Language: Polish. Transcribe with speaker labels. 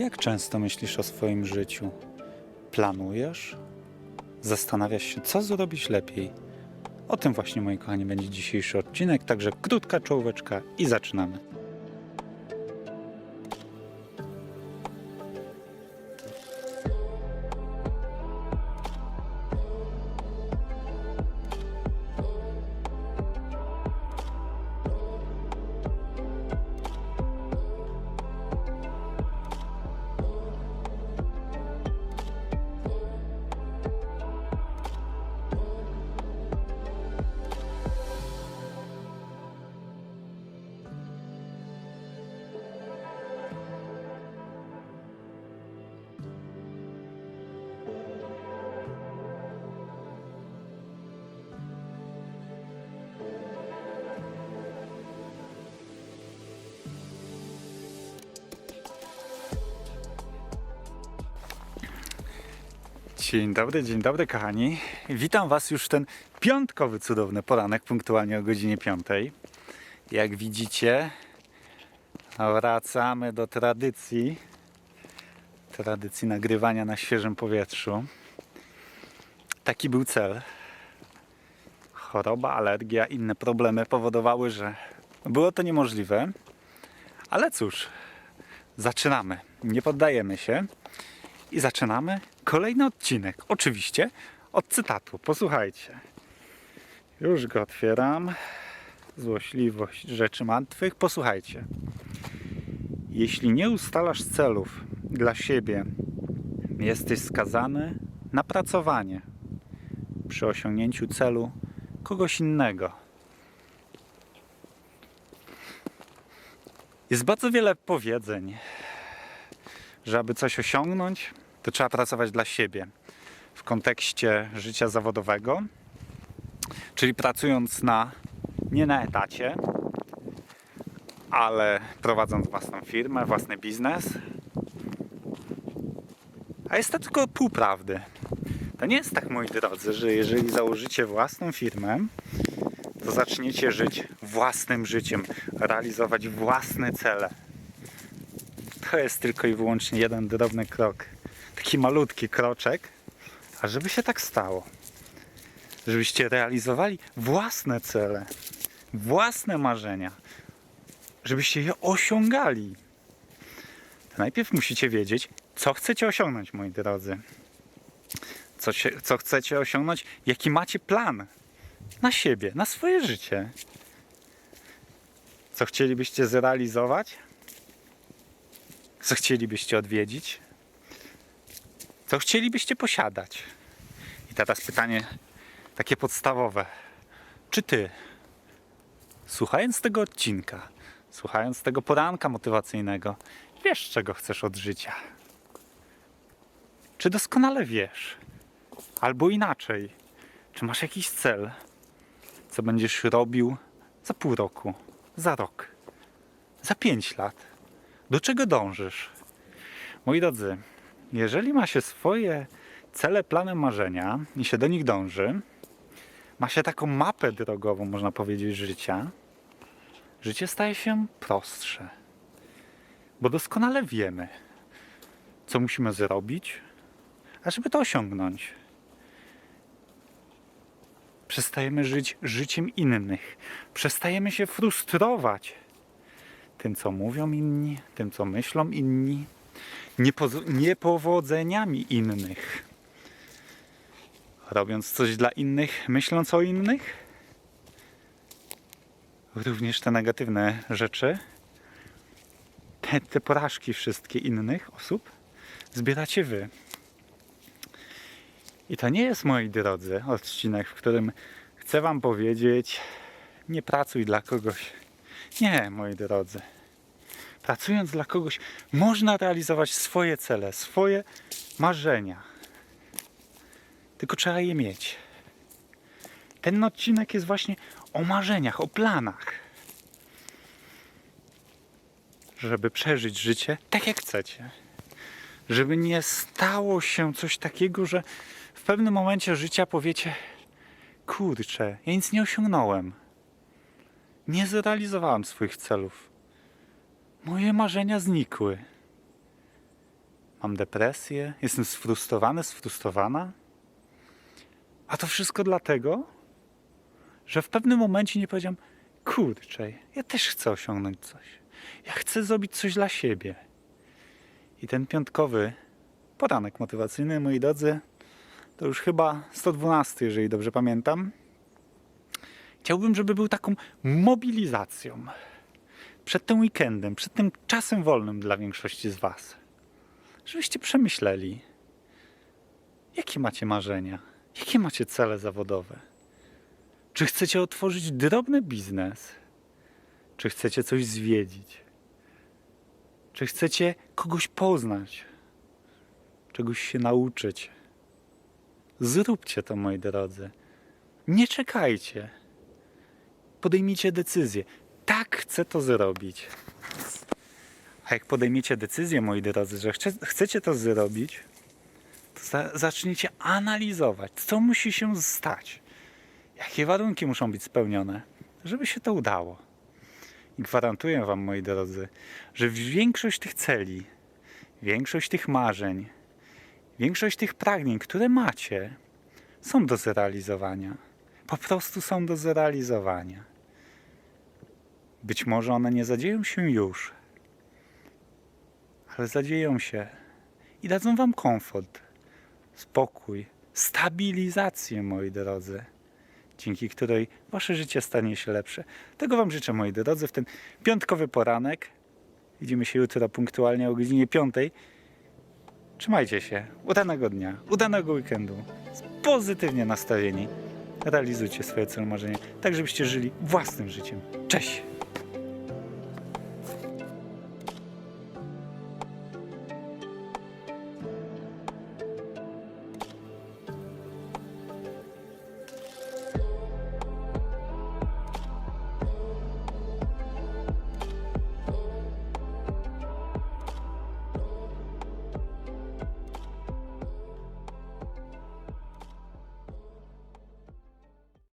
Speaker 1: Jak często myślisz o swoim życiu? Planujesz? Zastanawiasz się, co zrobić lepiej? O tym właśnie, moi kochani, będzie dzisiejszy odcinek, także krótka czołóweczka i zaczynamy. Dzień dobry, dzień dobry, kochani. Witam Was już w ten piątkowy, cudowny poranek, punktualnie o godzinie 5. Jak widzicie, wracamy do tradycji, tradycji nagrywania na świeżym powietrzu. Taki był cel. Choroba, alergia, inne problemy powodowały, że było to niemożliwe. Ale cóż, zaczynamy. Nie poddajemy się. I zaczynamy kolejny odcinek. Oczywiście od cytatu. Posłuchajcie. Już go otwieram. Złośliwość rzeczy martwych. Posłuchajcie. Jeśli nie ustalasz celów dla siebie, jesteś skazany na pracowanie przy osiągnięciu celu kogoś innego. Jest bardzo wiele powiedzeń, że aby coś osiągnąć, to trzeba pracować dla siebie w kontekście życia zawodowego, czyli pracując na nie na etacie, ale prowadząc własną firmę, własny biznes. A jest to tylko pół prawdy. To nie jest tak, moi drodzy, że jeżeli założycie własną firmę, to zaczniecie żyć własnym życiem, realizować własne cele to jest tylko i wyłącznie jeden drobny krok. Taki malutki kroczek, a żeby się tak stało. Żebyście realizowali własne cele, własne marzenia, żebyście je osiągali. To najpierw musicie wiedzieć, co chcecie osiągnąć, moi drodzy. Co, się, co chcecie osiągnąć, jaki macie plan na siebie, na swoje życie. Co chcielibyście zrealizować, co chcielibyście odwiedzić? Co chcielibyście posiadać? I teraz pytanie takie podstawowe. Czy ty, słuchając tego odcinka, słuchając tego poranka motywacyjnego, wiesz, czego chcesz od życia? Czy doskonale wiesz? Albo inaczej, czy masz jakiś cel, co będziesz robił za pół roku, za rok, za pięć lat? Do czego dążysz? Moi drodzy, jeżeli ma się swoje cele, plany, marzenia i się do nich dąży, ma się taką mapę drogową, można powiedzieć, życia, życie staje się prostsze. Bo doskonale wiemy, co musimy zrobić, ażeby to osiągnąć. Przestajemy żyć życiem innych. Przestajemy się frustrować tym, co mówią inni, tym, co myślą inni, niepowodzeniami innych. Robiąc coś dla innych, myśląc o innych, również te negatywne rzeczy, te, te porażki wszystkie innych osób zbieracie wy. I to nie jest, moi drodzy, odcinek, w którym chcę wam powiedzieć, nie pracuj dla kogoś, nie, moi drodzy. Pracując dla kogoś, można realizować swoje cele, swoje marzenia. Tylko trzeba je mieć. Ten odcinek jest właśnie o marzeniach, o planach. Żeby przeżyć życie tak, jak chcecie. Żeby nie stało się coś takiego, że w pewnym momencie życia powiecie: Kurczę, ja nic nie osiągnąłem nie zrealizowałem swoich celów. Moje marzenia znikły. mam depresję, jestem sfrustrowany, sfrustrowana. A to wszystko dlatego, że w pewnym momencie nie powiedziałem, kurczę, ja też chcę osiągnąć coś. Ja chcę zrobić coś dla siebie. I ten piątkowy poranek motywacyjny, moi drodzy, to już chyba 112, jeżeli dobrze pamiętam. Chciałbym, żeby był taką mobilizacją przed tym weekendem, przed tym czasem wolnym dla większości z Was. Żebyście przemyśleli, jakie macie marzenia, jakie macie cele zawodowe. Czy chcecie otworzyć drobny biznes? Czy chcecie coś zwiedzić? Czy chcecie kogoś poznać? Czegoś się nauczyć? Zróbcie to, moi drodzy. Nie czekajcie. Podejmijcie decyzję. Tak chcę to zrobić. A jak podejmiecie decyzję, moi drodzy, że chce, chcecie to zrobić, to za, zaczniecie analizować, co musi się stać. Jakie warunki muszą być spełnione, żeby się to udało. I gwarantuję Wam, moi drodzy, że większość tych celi, większość tych marzeń, większość tych pragnień, które macie, są do zrealizowania. Po prostu są do zrealizowania. Być może one nie zadzieją się już, ale zadzieją się i dadzą Wam komfort, spokój, stabilizację, moi drodzy, dzięki której Wasze życie stanie się lepsze. Tego Wam życzę, moi drodzy, w ten piątkowy poranek. Widzimy się jutro punktualnie o godzinie 5. Trzymajcie się. Udanego dnia, udanego weekendu. Pozytywnie nastawieni. Realizujcie swoje cel marzenia, tak żebyście żyli własnym życiem. Cześć!